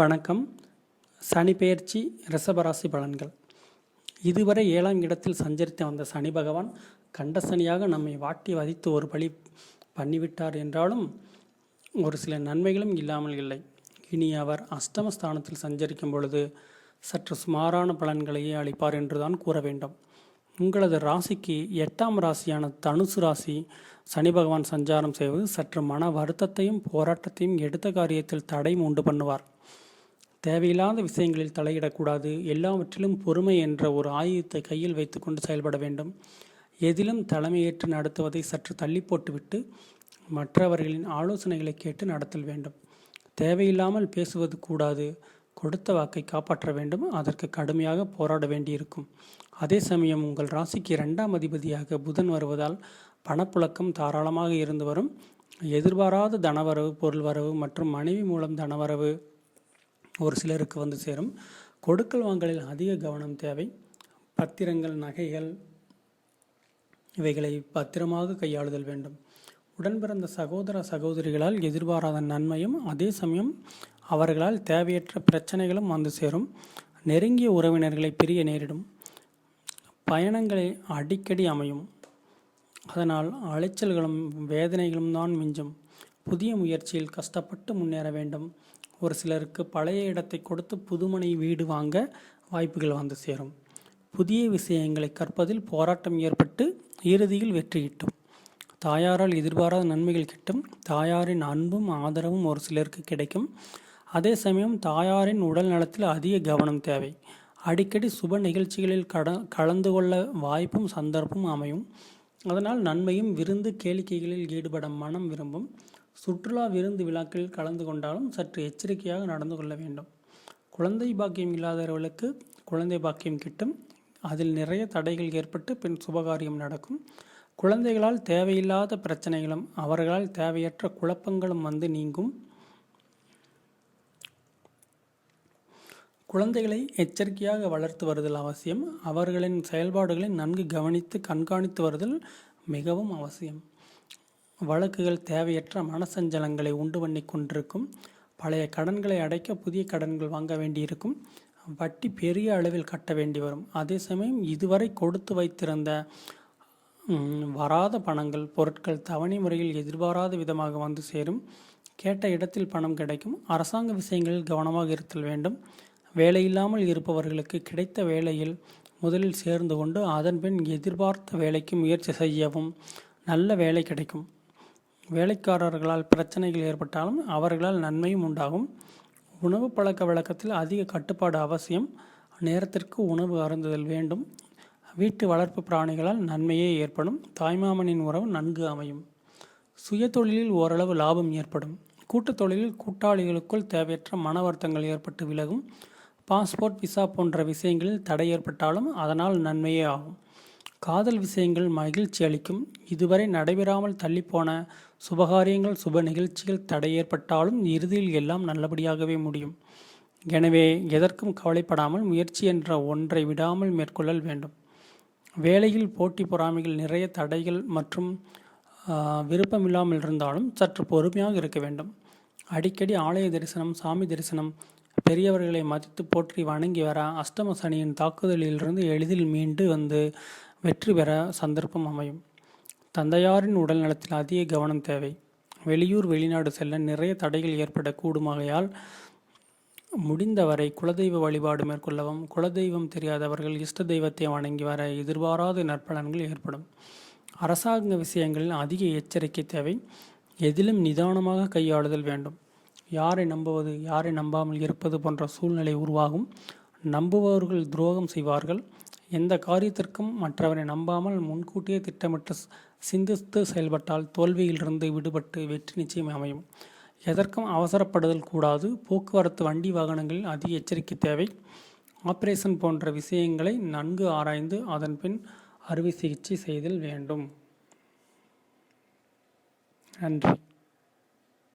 வணக்கம். சனி பெயர்ச்சி ரிஷபராசி பலன்கள். இதுவரை ஏழாம் இடத்தில் சஞ்சரித்து வந்த சனி பகவான் கண்ட சனியாக நம்மை வாட்டி வதைத்து ஒரு பழி பண்ணிவிட்டார் என்றாலும் ஒரு சில நன்மைகளும் இல்லாமல் இல்லை. இனி அவர் அஷ்டமஸ்தானத்தில் சஞ்சரிக்கும் பொழுது சற்று சுமாரான பலன்களையே அளிப்பார் என்றுதான் கூற வேண்டும். உங்களது ராசிக்கு எட்டாம் ராசியான தனுசு ராசி சனி பகவான் சஞ்சாரம் செய்வது சற்று மன வருத்தத்தையும் போராட்டத்தையும் எடுத்த காரியத்தில் தடையும் உண்டு பண்ணுவார். தேவையில்லாத விஷயங்களில் தலையிடக்கூடாது. எல்லாவற்றிலும் பொறுமை என்ற ஒரு ஆயுதத்தை கையில் வைத்துக்கொண்டு செயல்பட வேண்டும். எதிலும் தலைமையேற்று நடத்துவதை சற்று தள்ளி போட்டுவிட்டு மற்றவர்களின் ஆலோசனைகளை கேட்டு நடத்தல் வேண்டும். தேவையில்லாமல் பேசுவது கூடாது. கொடுத்த வாக்கை காப்பாற்ற வேண்டும். அதற்கு கடுமையாக போராட வேண்டியிருக்கும். அதே சமயம் உங்கள் ராசிக்கு இரண்டாம் அதிபதியாக புதன் வருவதால் பணப்புழக்கம் தாராளமாக இருந்து வரும். எதிர்பாராத தனவரவு பொருள் வரவு மற்றும் மனைவி மூலம் தனவரவு ஒரு சிலருக்கு வந்து சேரும். கொடுக்கல் வாங்கலில் அதிக கவனம் தேவை. பத்திரங்கள் நகைகள் இவைகளை பத்திரமாக கையாளுதல் வேண்டும். உடன் பிறந்த சகோதர சகோதரிகளால் எதிர்பாராத நன்மையும் அதே சமயம் அவர்களால் தேவையற்ற பிரச்சனைகளும் வந்து சேரும். நெருங்கிய உறவினர்களை பிரிய நேரிடும். பயணங்களை அடிக்கடி அமையும். அதனால் அலைச்சல்களும் வேதனைகளும் தான் மிஞ்சும். புதிய முயற்சியில் கஷ்டப்பட்டு முன்னேற வேண்டும். ஒரு சிலருக்கு பழைய இடத்தை கொடுத்து புதுமனை வீடு வாங்க வாய்ப்புகள் வந்து சேரும். புதிய விஷயங்களை கற்பதில் போராட்டம் ஏற்பட்டு இறுதியில் வெற்றி கிட்டும். தாயாரால் எதிர்பாராத நன்மைகள் கிட்டும். தாயாரின் அன்பும் ஆதரவும் ஒரு சிலருக்கு கிடைக்கும். அதே சமயம் தாயாரின் உடல் நலத்தில் அதிக கவனம் தேவை. அடிக்கடி சுப நிகழ்ச்சிகளில் கட கலந்து கொள்ள வாய்ப்பும் சந்தர்ப்பமும் அமையும். அதனால் நன்மையும் விருந்து கேளிக்கைகளில் ஈடுபட மனம் விரும்பும். சுற்றுலா விருந்து விழாக்களில் கலந்து கொண்டாலும் சற்று எச்சரிக்கையாக நடந்து கொள்ள வேண்டும். குழந்தை பாக்கியம் இல்லாதவர்களுக்கு குழந்தை பாக்கியம் கிட்டும். அதில் நிறைய தடைகள் ஏற்பட்டு பின் சுபகாரியம் நடக்கும். குழந்தைகளால் தேவையில்லாத பிரச்சனைகளும் அவர்களால் தேவையற்ற குழப்பங்களும் வந்து நீங்கும். குழந்தைகளை எச்சரிக்கையாக வளர்த்து வருதல் அவசியம். அவர்களின் செயல்பாடுகளை நன்கு கவனித்து கண்காணித்து வருதல் மிகவும் அவசியம். வழக்குகள் தேவையற்ற மனசஞ்சலங்களை உண்டு பண்ணி கொண்டிருக்கும். பழைய கடன்களை அடைக்க புதிய கடன்கள் வாங்க வேண்டியிருக்கும். வட்டி பெரிய அளவில் கட்ட வேண்டி வரும். அதே சமயம் இதுவரை கொடுத்து வைத்திருந்த வராத பணங்கள் பொருட்கள் தவணை முறையில் எதிர்பாராத விதமாக வந்து சேரும். கேட்ட இடத்தில் பணம் கிடைக்கும். அரசாங்க விஷயங்களில் கவனமாக இருத்தல் வேண்டும். வேலையில்லாமல் இருப்பவர்களுக்கு கிடைத்த வேலையில் முதலில் சேர்ந்து கொண்டு அதன்பின் எதிர்பார்த்த வேலைக்கு முயற்சி செய்யவும் நல்ல வேலை கிடைக்கும். வேலைக்காரர்களால் பிரச்சனைகள் ஏற்பட்டாலும் அவர்களால் நன்மையும் உண்டாகும். உணவு பழக்க வழக்கத்தில் அதிக கட்டுப்பாடு அவசியம். நேரத்திற்கு உணவு அருந்துதல் வேண்டும். வீட்டு வளர்ப்பு பிராணிகளால் நன்மையே ஏற்படும். தாய்மாமனின் உறவு நன்கு அமையும். சுய தொழிலில் ஓரளவு லாபம் ஏற்படும். கூட்டுத் தொழிலில் கூட்டாளிகளுக்குள் தேவையற்ற மன வருத்தங்கள் ஏற்பட்டு விலகும். பாஸ்போர்ட் விசா போன்ற விஷயங்களில் தடை ஏற்பட்டாலும் அதனால் நன்மையே ஆகும். காதல் விஷயங்கள் மகிழ்ச்சி அளிக்கும். இதுவரை நடைபெறாமல் தள்ளிப்போன சுபகாரியங்கள் சுப நிகழ்ச்சிகள் தடை ஏற்பட்டாலும் இறுதியில் எல்லாம் நல்லபடியாகவே முடியும். எனவே எதற்கும் கவலைப்படாமல் முயற்சி என்ற ஒன்றை விடாமல் மேற்கொள்ளல் வேண்டும். வேலையில் போட்டி பொறாமைகள் நிறைய தடைகள் மற்றும் விருப்பமில்லாமல் இருந்தாலும் சற்று பொறுமையாக இருக்க வேண்டும். அடிக்கடி ஆலய தரிசனம் சாமி தரிசனம் பெரியவர்களை மதித்து போற்றி வணங்கி வர அஷ்டம சனியின் தாக்குதலிலிருந்து எளிதில் மீண்டு வந்து வெற்றி பெற சந்தர்ப்பம் அமையும். தந்தையாரின் உடல் நலத்தில் அதிக கவனம் தேவை. வெளியூர் வெளிநாடு செல்ல நிறைய தடைகள் ஏற்படக்கூடுமாகையால் முடிந்தவரை குலதெய்வ வழிபாடு மேற்கொள்ளவும் குலதெய்வம் தெரியாதவர்கள் இஷ்ட தெய்வத்தை வணங்கி வர எதிர்பாராத நற்பலன்கள் ஏற்படும். அரசாங்க விஷயங்களில் அதிக எச்சரிக்கை தேவை. எதிலும் நிதானமாக கையாளுதல் வேண்டும். யாரை நம்புவது யாரை நம்பாமல் இருப்பது போன்ற சூழ்நிலை உருவாகும். நம்புபவர்கள் துரோகம் செய்வார்கள். எந்த காரியத்திற்கும் மற்றவரை நம்பாமல் முன்கூட்டியே திட்டமிட்டு சிந்தித்து செயல்பட்டால் தோல்வியிலிருந்து விடுபட்டு வெற்றி நிச்சயம் அமையும். எதற்கும் அவசரப்படுதல் கூடாது. போக்குவரத்து வண்டி வாகனங்களில் அதிக எச்சரிக்கை தேவை. ஆப்ரேஷன் போன்ற விஷயங்களை நன்கு ஆராய்ந்து அதன் பின் அறுவை சிகிச்சை செய்தல் வேண்டும். நன்றி.